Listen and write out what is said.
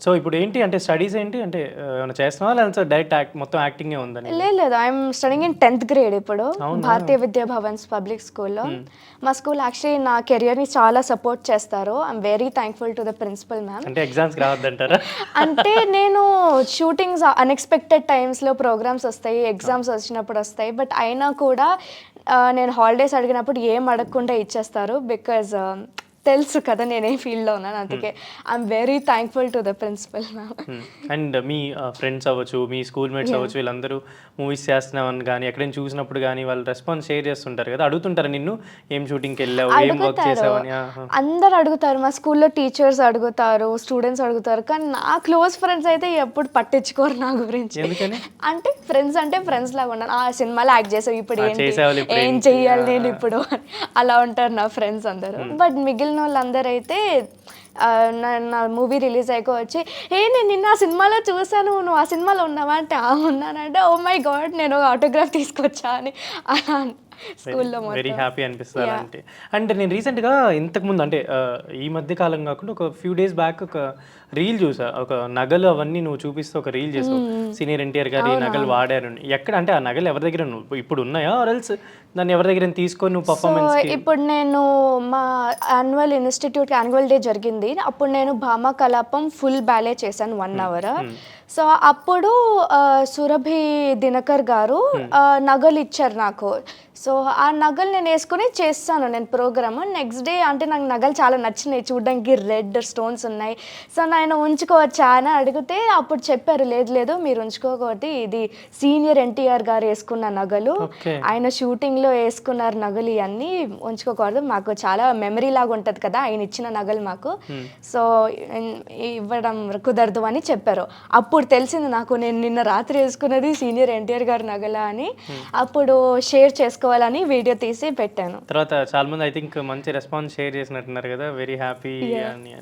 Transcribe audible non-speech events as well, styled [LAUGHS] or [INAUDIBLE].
So ఇప్పుడు ఏంటి అంటే స్టడీస్ ఏంటి అంటే ఏమైనా చేస్తున్నావా? లేకపోతే డైరెక్ట్ యాక్ట్ మొత్తం యాక్టింగే ఉందని? లేదు లేదు. I'm studying in tenth grade ఇప్పుడు. భారతీయ విద్యా భవన్స్ పబ్లిక్ స్కూల్లో మా స్కూల్ యాక్చువల్లీ నా కెరియర్ని చాలా సపోర్ట్ చేస్తారు. I'm very thankful to the principal ma'am అంటే ఎగ్జామ్స్కి రావద్దంటారా? [LAUGHS] అంటే నేను షూటింగ్స్ అన్ఎక్స్పెక్టెడ్ టైమ్స్లో ప్రోగ్రామ్స్ వస్తాయి ఎగ్జామ్స్ వచ్చినప్పుడు వస్తాయి. బట్ అయినా కూడా నేను హాలిడేస్ అడిగినప్పుడు ఏం అడగకుండా ఇచ్చేస్తారు. బికాజ్ తెలుసు కదా నేనేం ఫీల్డ్లో ఉన్నాను అందుకే I'm very thankful to the principal and me friends అవ్వచ్చు మీ స్కూల్ మేట్స్ అవ్వచ్చు వీళ్ళందరూ మూవీస్ చేస్తున్నామని కానీ ఎక్కడైనా చూసినప్పుడు కానీ వాళ్ళు రెస్పాన్స్ షేర్ చేస్తుంటారు కదా అడుగుతుంటారు నిన్ను? ఏం షూటింగ్కి వెళ్ళావు? ఏం వర్క్ చేసావని. అందరు అడుగుతారు. మా స్కూల్లో టీచర్స్ అడుగుతారు స్టూడెంట్స్ అడుగుతారు కానీ నా క్లోజ్ ఫ్రెండ్స్ అయితే ఎప్పుడు పట్టించుకోరు నా గురించి. అంటే ఫ్రెండ్స్ అంటే ఫ్రెండ్స్ లాగా ఉన్నాను ఆ సినిమాలో యాక్ట్ చేసావు ఇప్పుడు ఏం ఏంటి? చెయ్యాలి నేను ఇప్పుడు? అలా ఉంటారు నా ఫ్రెండ్స్ అందరూ. బట్ మిగిలిన వాళ్ళందరూ అయితే నా నా మూవీ రిలీజ్ అయిపో వచ్చి ఏ నేను నిన్న ఆ సినిమాలో చూసాను నువ్వు ఆ సినిమాలో ఉన్నావా? అంటే ఆ ఉన్నానంటే ఓ మై గాడ్ నేను ఆటోగ్రాఫ్ తీసుకొచ్చా అని అలా స్కూల్లో వెరీ హ్యాపీ అనిపిస్తుంది అంటే? అంటే నేను రీసెంట్గా ఇంతకుముందు అంటే ఈ మధ్య కాలం కాకుండా ఒక ఫ్యూ డేస్ బ్యాక్ ఒక రీల్ చూసా. ఒక నగలు అవన్నీ నువ్వు చూపిస్తూ ఒక రీల్ చేసావు. సీనియర్ ఎన్టీఆర్ గారు ఈ నగలు వాడారు. ఎక్కడ? అంటే ఆ నగలు ఎవరి దగ్గర నువ్వు ఇప్పుడు ఉన్నాయా? ఆర్ఎల్స్ దాన్ని ఎవరి దగ్గర తీసుకొని నువ్వు పర్ఫార్మెన్స్ ఇప్పుడు నేను మా యాన్యువల్ ఇన్స్టిట్యూట్ యాన్యువల్ డే జరిగింది. అప్పుడు నేను భామా కలాపం ఫుల్ బ్యాలే చేశాను వన్ అవర్ సో అప్పుడు సురభి దినకర్ గారు ఆ, నగలు ఇచ్చారు నాకు. సో ఆ నగలు నేను వేసుకుని చేస్తాను నేను ప్రోగ్రామ్. నెక్స్ట్ డే అంటే నాకు నగలు చాలా నచ్చినాయి. చూడడానికి రెడ్ స్టోన్స్ ఉన్నాయి. సో నేను ఉంచుకోవచ్చా అని అడిగితే అప్పుడు చెప్పారు లేదు లేదు మీరు ఉంచుకోకూడదు. ఇది సీనియర్ ఎన్టీఆర్ గారు వేసుకున్న నగలు. ఆయన షూటింగ్లో వేసుకున్నారు నగలు ఇవన్నీ. ఉంచుకోకూడదు. మాకు చాలా మెమరీ లాగా ఉంటుంది కదా ఆయన ఇచ్చిన నగలు మాకు. సో ఇవ్వడం కుదరదు అని చెప్పారు. అప్పుడు తెలిసింది నాకు నేను నిన్న రాత్రి వేసుకున్నది సీనియర్ ఎన్టీఆర్ గారి నగల అని. అప్పుడు షేర్ చేసుకోవాలని వీడియో తీసి పెట్టాను. తర్వాత చాలా మంది ఐ థింక్ మంచి రెస్పాన్స్ షేర్ చేసినట్టున్నారు కదా వెరీ హ్యాపీ అని.